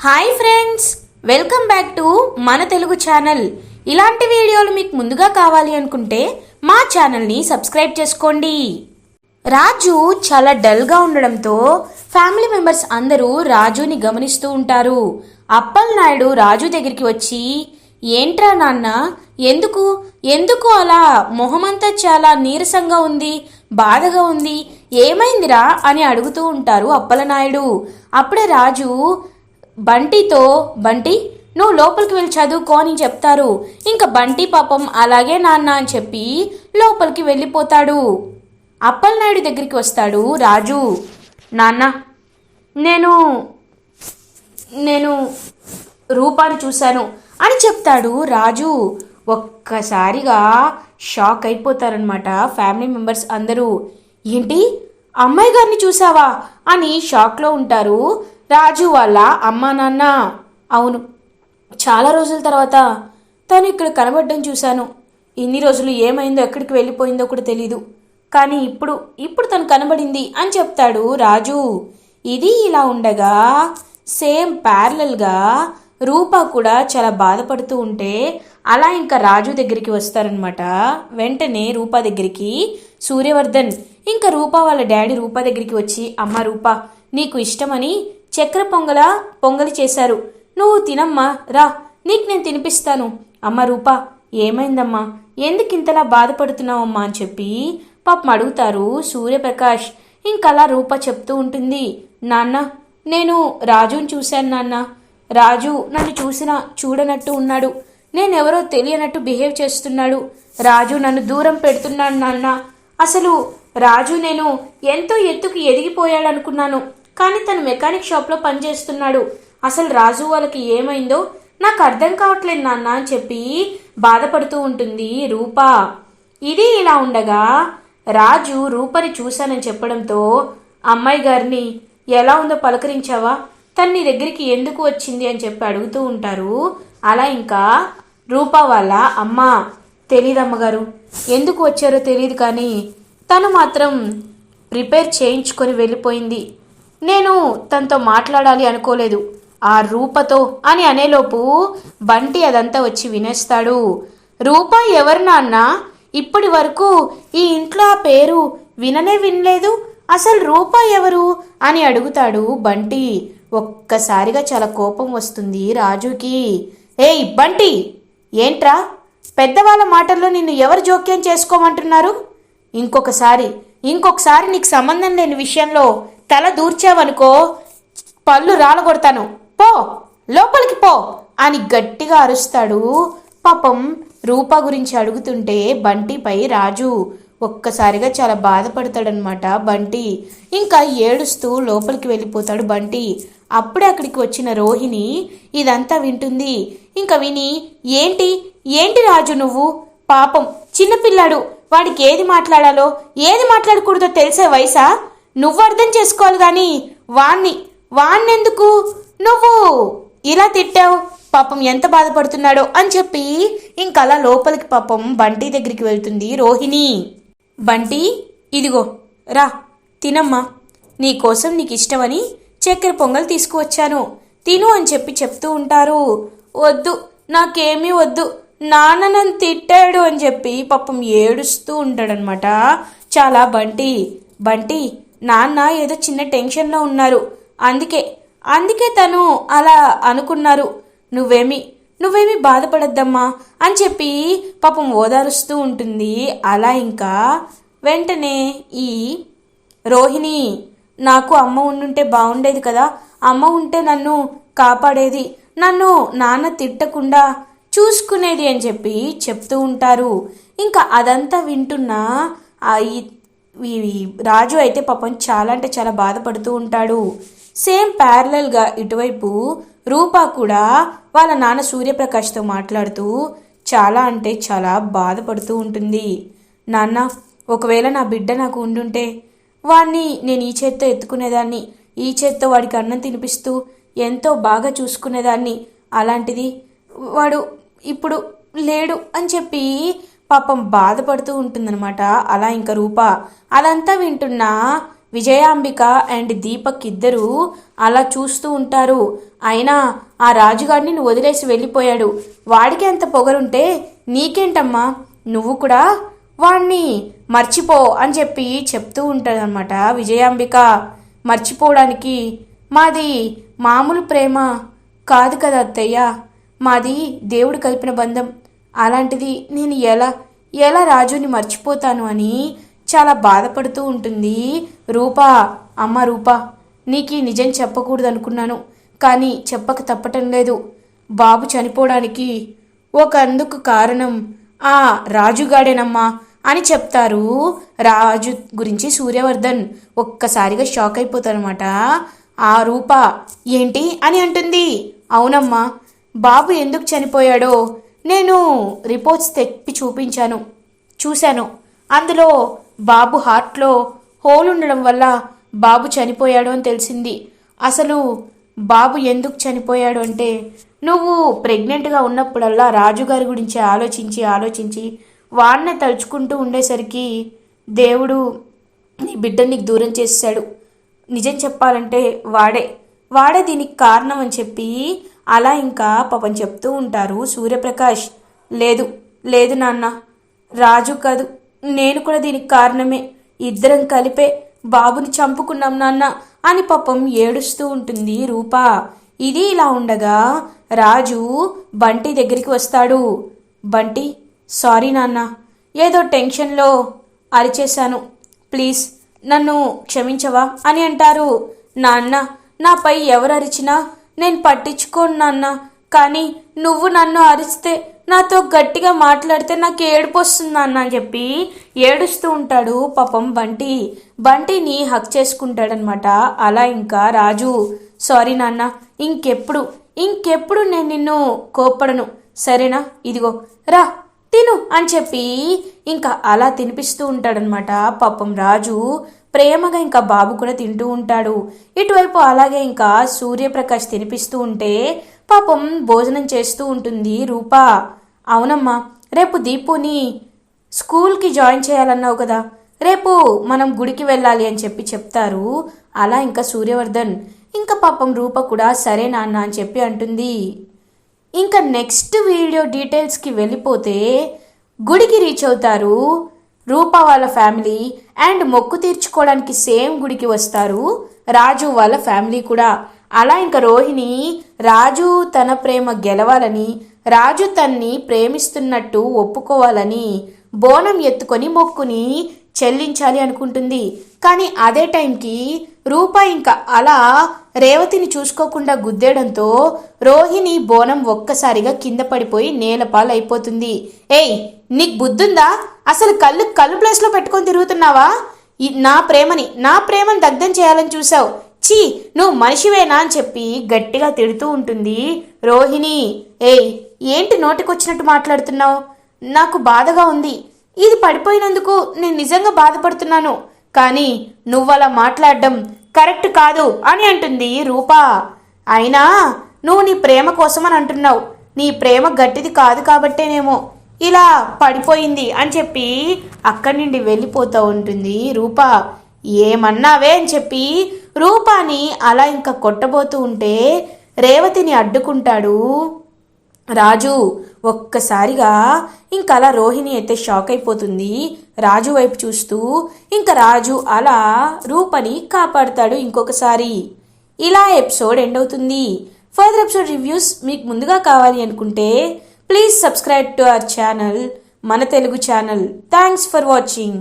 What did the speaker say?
Hi friends welcome back to మన Telugu channel ఇలాంటి వీడియోలు మీకు ముందుగా కావాలి అనుకుంటే మా ఛానల్ని సబ్స్క్రైబ్ చేసుకోండి. రాజు చాలా డల్గా ఉండడంతో ఫ్యామిలీ మెంబర్స్ అందరూ రాజుని గమనిస్తూ ఉంటారు. అప్పల్ నాయుడు రాజు దగ్గరికి వచ్చి ఏంట్రా నాన్న ఎందుకు? ఎందుకు అలా? మొహమంతా చాలా నీరసంగా ఉంది బాధగా ఉంది ఏమైందిరా? అని అడుగుతూ ఉంటారు అప్పలనాయుడు. అప్పుడే రాజు బంటితో బంటి నువ్వు లోపలికి వెళ్ళి చదువుకో అని చెప్తారు. ఇంకా బంటి పాపం అలాగే నాన్న అని చెప్పి లోపలికి వెళ్ళిపోతాడు. అప్పలనాయుడు దగ్గరికి వస్తాడు రాజు. నాన్న నేను నేను రూపాన్ని చూశాను అని చెప్తాడు రాజు. ఒక్కసారిగా షాక్ అయిపోతారనమాట ఫ్యామిలీ మెంబర్స్ అందరూ. ఏంటి అమ్మాయి గారిని చూసావా అని షాక్లో ఉంటారు రాజు వాళ్ళ అమ్మా నాన్న. అవును. చాలా రోజుల తర్వాత తను ఇక్కడ కనబడడం చూశాను. ఇన్ని రోజులు ఏమైందో ఎక్కడికి వెళ్ళిపోయిందో కూడా తెలీదు. కానీ ఇప్పుడు ఇప్పుడు తను కనబడింది అని చెప్తాడు రాజు. ఇది ఇలా ఉండగా సేమ్ ప్యారలల్గా రూప కూడా చాలా బాధపడుతూ ఉంటే అలా ఇంకా రాజు దగ్గరికి వస్తారనమాట వెంటనే రూప దగ్గరికి సూర్యవర్ధన్ ఇంకా రూప వాళ్ళ డాడీ రూప దగ్గరికి వచ్చి అమ్మ రూప నీకు ఇష్టమని చక్కెర పొంగల పొంగలి చేశారు. నువ్వు తినమ్మా రా నీకు నేను తినిపిస్తాను. అమ్మ రూపా ఏమైందమ్మా? ఎందుకింతలా బాధపడుతున్నావమ్మా? అని చెప్పి పాపం అడుగుతారు సూర్యప్రకాష్. ఇంకలా రూప చెప్తూ ఉంటుంది. నాన్న నేను రాజుని చూశాను నాన్న. రాజు నన్ను చూసిన చూడనట్టు ఉన్నాడు. నేనెవరో తెలియనట్టు బిహేవ్ చేస్తున్నాడు. రాజు నన్ను దూరం పెడుతున్నాడు నాన్న. అసలు రాజు నేను ఎంతో ఎత్తుకు ఎదిగిపోయాడనుకున్నాను. కానీ తను మెకానిక్ షాప్లో పనిచేస్తున్నాడు. అసలు రాజు వాళ్ళకి ఏమైందో నాకు అర్థం కావట్లేదు నాన్న అని చెప్పి బాధపడుతూ ఉంటుంది రూప. ఇది ఇలా ఉండగా రాజు రూపని చూశానని చెప్పడంతో అమ్మాయి గారిని ఎలా ఉందో పలకరించావా? తను నీ దగ్గరికి ఎందుకు వచ్చింది? అని చెప్పి అడుగుతూ ఉంటారు. అలా ఇంకా రూప వాళ్ళ అమ్మ. తెలీదు అమ్మగారు ఎందుకు వచ్చారో తెలియదు కానీ తను మాత్రం ప్రిపేర్ చేయించుకొని వెళ్ళిపోయింది. నేను తనతో మాట్లాడాలి అనుకోలేదు. ఆ రూపతో అని అనేలోపు బంటి అదంతా వచ్చి వినేస్తాడు. రూప ఎవరు నాన్న? ఇప్పటి వరకు ఈ ఇంట్లో ఆ పేరు విననే వినలేదు. అసలు రూప ఎవరు? అని అడుగుతాడు బంటి. ఒక్కసారిగా చాలా కోపం వస్తుంది రాజుకి. ఏయ్ బంటి! ఏంట్రా? పెద్దవాళ్ళ మాటల్లో నిన్ను ఎవరు జోక్యం చేసుకోమంటున్నారు? ఇంకొకసారి ఇంకొకసారి నీకు సంబంధం లేని విషయంలో తల దూర్చావనుకో పళ్ళు రాలగొడతాను. పో లోపలికి పో అని గట్టిగా అరుస్తాడు. పాపం రూప గురించి అడుగుతుంటే బంటిపై రాజు ఒక్కసారిగా చాలా బాధపడతాడనమాట బంటి. ఇంకా ఏడుస్తూ లోపలికి వెళ్ళిపోతాడు బంటి. అప్పుడే అక్కడికి వచ్చిన రోహిణి ఇదంతా వింటుంది. ఇంకా విని ఏంటి? ఏంటి రాజు నువ్వు? పాపం చిన్నపిల్లాడు. వాడికి ఏది మాట్లాడాలో ఏది మాట్లాడకూడదో తెలిసే వయసా? నువ్వు అర్థం చేసుకోవాలి గాని వాణ్ణి వాణ్ణెందుకు? నువ్వు ఇలా తిట్టావు పాపం ఎంత బాధపడుతున్నాడో అని చెప్పి ఇంకలా లోపలికి పాపం బంటి దగ్గరికి వెళ్తుంది రోహిణి. బంటి ఇదిగో రా తినమ్మా. నీకోసం నీకు ఇష్టమని చక్కెర పొంగల్ తీసుకువచ్చాను. తిను అని చెప్పి చెప్తూ ఉంటారు. వద్దు నాకేమీ వద్దు. నాన్న నన్ను తిట్టాడు అని చెప్పి పాపం ఏడుస్తూ ఉంటాడనమాట చాలా బంటి బంటి నాన్న ఏదో చిన్న టెన్షన్లో ఉన్నారు. అందుకే అందుకే తను అలా అనుకున్నారు. నువ్వేమి నువ్వేమి బాధపడద్దమ్మా అని చెప్పి పాపం ఓదారుస్తూ ఉంటుంది. అలా ఇంకా వెంటనే ఈ రోహిణి నాకు అమ్మ ఉండుంటే బాగుండేది కదా. అమ్మ ఉంటే నన్ను కాపాడేది నన్ను నాన్న తిట్టకుండా చూసుకునేది అని చెప్పి చెప్తూ ఉంటారు. ఇంకా అదంతా వింటున్నా ఆ రాజు అయితే పాపం చాలా అంటే చాలా బాధపడుతూ ఉంటాడు. సేమ్ ప్యారలల్గా ఇటువైపు రూపా కూడా వాళ్ళ నాన్న సూర్యప్రకాష్తో మాట్లాడుతూ చాలా అంటే చాలా బాధపడుతూ ఉంటుంది. నాన్న ఒకవేళ నా బిడ్డ నాకు ఉండుంటే వాణ్ణి నేను ఈ చేత్తో ఎత్తుకునేదాన్ని ఈ చేత్తో వాడికి అన్నం తినిపిస్తూ ఎంతో బాగా చూసుకునేదాన్ని. అలాంటిది వాడు ఇప్పుడు లేడు అని చెప్పి పాపం బాధపడుతూ ఉంటుందన్నమాట. అలా ఇంకా రూప అదంతా వింటున్నా విజయాంబిక అండ్ దీపక్ ఇద్దరు అలా చూస్తూ ఉంటారు. అయినా ఆ రాజుగాడిని నువ్వు వదిలేసి వెళ్ళిపోయాడు. వాడికి ఎంత పొగరుంటే నీకేంటమ్మా? నువ్వు కూడా వాణ్ణి మర్చిపో అని చెప్పి చెప్తూ ఉంటాడనమాట విజయాంబిక. మర్చిపోవడానికి మాది మామూలు ప్రేమ కాదు కదా అత్తయ్య. మాది దేవుడు కలిపిన బంధం. అలాంటిది నేను ఎలా ఎలా రాజుని మర్చిపోతాను అని చాలా బాధపడుతూ ఉంటుంది. రూపా అమ్మ రూపా నీకు ఈ నిజం చెప్పకూడదు అనుకున్నాను కానీ చెప్పక తప్పటం లేదు. బాబు చనిపోవడానికి ఒక అందుకు కారణం ఆ రాజుగాడేనమ్మా అని చెప్తారు. రాజు గురించి సూర్యవర్ధన్ ఒక్కసారిగా షాక్ అయిపోతారనమాట ఆ రూప ఏంటి? అని అంటుంది. అవునమ్మా బాబు ఎందుకు చనిపోయాడో నేను రిపోర్ట్స్ తెప్పి చూపించాను. చూశాను. అందులో బాబు హార్ట్లో హోల్ ఉండడం వల్ల బాబు చనిపోయాడు అని తెలిసింది. అసలు బాబు ఎందుకు చనిపోయాడు అంటే నువ్వు ప్రెగ్నెంట్గా ఉన్నప్పుడల్లా రాజుగారి గురించి ఆలోచించి ఆలోచించి వాడినే తలుచుకుంటూ ఉండేసరికి దేవుడు నీ బిడ్డని దూరం చేశాడు నిజం చెప్పాలంటే వాడే. వాడే దీనికి కారణం అని చెప్పి అలా ఇంకా పాపం చెప్తూ ఉంటారు సూర్యప్రకాష్. లేదు లేదు నాన్న. రాజు కాదు నేను కూడా దీనికి కారణమే. ఇద్దరం కలిపే బాబుని చంపుకున్నాం నాన్న అని పాపం ఏడుస్తూ ఉంటుంది రూపా. ఇది ఇలా ఉండగా రాజు బంటి దగ్గరికి వస్తాడు. బంటి సారీ నాన్న. ఏదో టెన్షన్లో అరిచేశాను. ప్లీజ్ నన్ను క్షమించవా అని అంటారు. నాన్న నాపై ఎవరు అరిచినా నేను పట్టించుకోను నాన్న. కానీ నువ్వు నన్ను అరిస్తే నాతో గట్టిగా మాట్లాడితే నాకు ఏడుపు వస్తుంది అన్న అని చెప్పి ఏడుస్తూ ఉంటాడు పాపం బంటి. బంటిని హక్ చేసుకుంటాడనమాట. అలా ఇంకా రాజు. సారీ నాన్న ఇంకెప్పుడు ఇంకెప్పుడు నేను నిన్ను కోప్పడను. సరేనా? ఇదిగో రా తిను అని చెప్పి ఇంకా అలా తినిపిస్తూ ఉంటాడనమాట పాపం రాజు. ప్రేమగా ఇంకా బాబు కూడా తింటూ ఉంటాడు. ఇటువైపు అలాగే ఇంకా సూర్యప్రకాష్ తినిపిస్తూ ఉంటే పాపం భోజనం చేస్తూ ఉంటుంది రూపా. అవునమ్మా రేపు దీపుని స్కూల్కి జాయిన్ చేయాలన్నావు కదా. రేపు మనం గుడికి వెళ్ళాలి అని చెప్పి చెప్తారు. అలా ఇంకా సూర్యవర్ధన్. ఇంకా పాపం రూప కూడా సరే నాన్న అని చెప్పి అంటుంది. ఇంకా నెక్స్ట్ వీడియో డీటెయిల్స్కి వెళ్ళిపోతే గుడికి రీచ్ అవుతారు రూప వాళ్ళ ఫ్యామిలీ అండ్ మొక్కు తీర్చుకోవడానికి సేమ్ గుడికి వస్తారు. రాజు వాళ్ళ ఫ్యామిలీ కూడా. అలా ఇంకా రోహిణి రాజు తన ప్రేమ గెలవాలని రాజు తన్ని ప్రేమిస్తున్నట్టు ఒప్పుకోవాలని బోనం ఎత్తుకొని మొక్కుని చెల్లించాలి అనుకుంటుంది. కానీ అదే టైంకి రూప ఇంకా అలా రేవతిని చూసుకోకుండా గుద్దేయడంతో రోహిణి బోనం ఒక్కసారిగా కింద పడిపోయి నేలపాలైపోతుంది ఏయ్ నీకు బుద్ధుందా? అసలు కళ్ళు కళ్ళు ప్లేస్లో పెట్టుకొని తిరుగుతున్నావా? నా ప్రేమని నా ప్రేమని దగ్ధం చేయాలని చూసావు చీ నువ్వు మనిషివేనా అని చెప్పి గట్టిగా తిడుతూ ఉంటుంది రోహిణి. ఏయ్ ఏంటి నోటికొచ్చినట్టు మాట్లాడుతున్నావు? నాకు బాధగా ఉంది. ఇది పడిపోయినందుకు నేను నిజంగా బాధపడుతున్నాను. కానీ నువ్వలా మాట్లాడడం కరెక్ట్ కాదు అని అంటుంది రూపా. అయినా నువ్వు నీ ప్రేమ కోసం అని అంటున్నావు. నీ ప్రేమ గట్టిది కాదు కాబట్టేనేమో. ఇలా పడిపోయింది అని చెప్పి అక్కడి నుండి వెళ్ళిపోతూ ఉంటుంది రూప. ఏమన్నావే అని చెప్పి రూపాని అలా ఇంకా కొట్టబోతూ ఉంటే రేవతిని అడ్డుకుంటాడు. రాజు ఒక్కసారిగా ఇంకా అలా రోహిణి అయితే షాక్ అయిపోతుంది. రాజు వైపు చూస్తూ ఇంకా రాజు అలా రూపని కాపాడుతాడు ఇంకొకసారి. ఇలా ఎపిసోడ్ ఎండ్ అవుతుంది. ఫర్దర్ ఎపిసోడ్ రివ్యూస్ మీకు ముందుగా కావాలి అనుకుంటే please subscribe to our channel మన Telugu channel. Thanks for watching.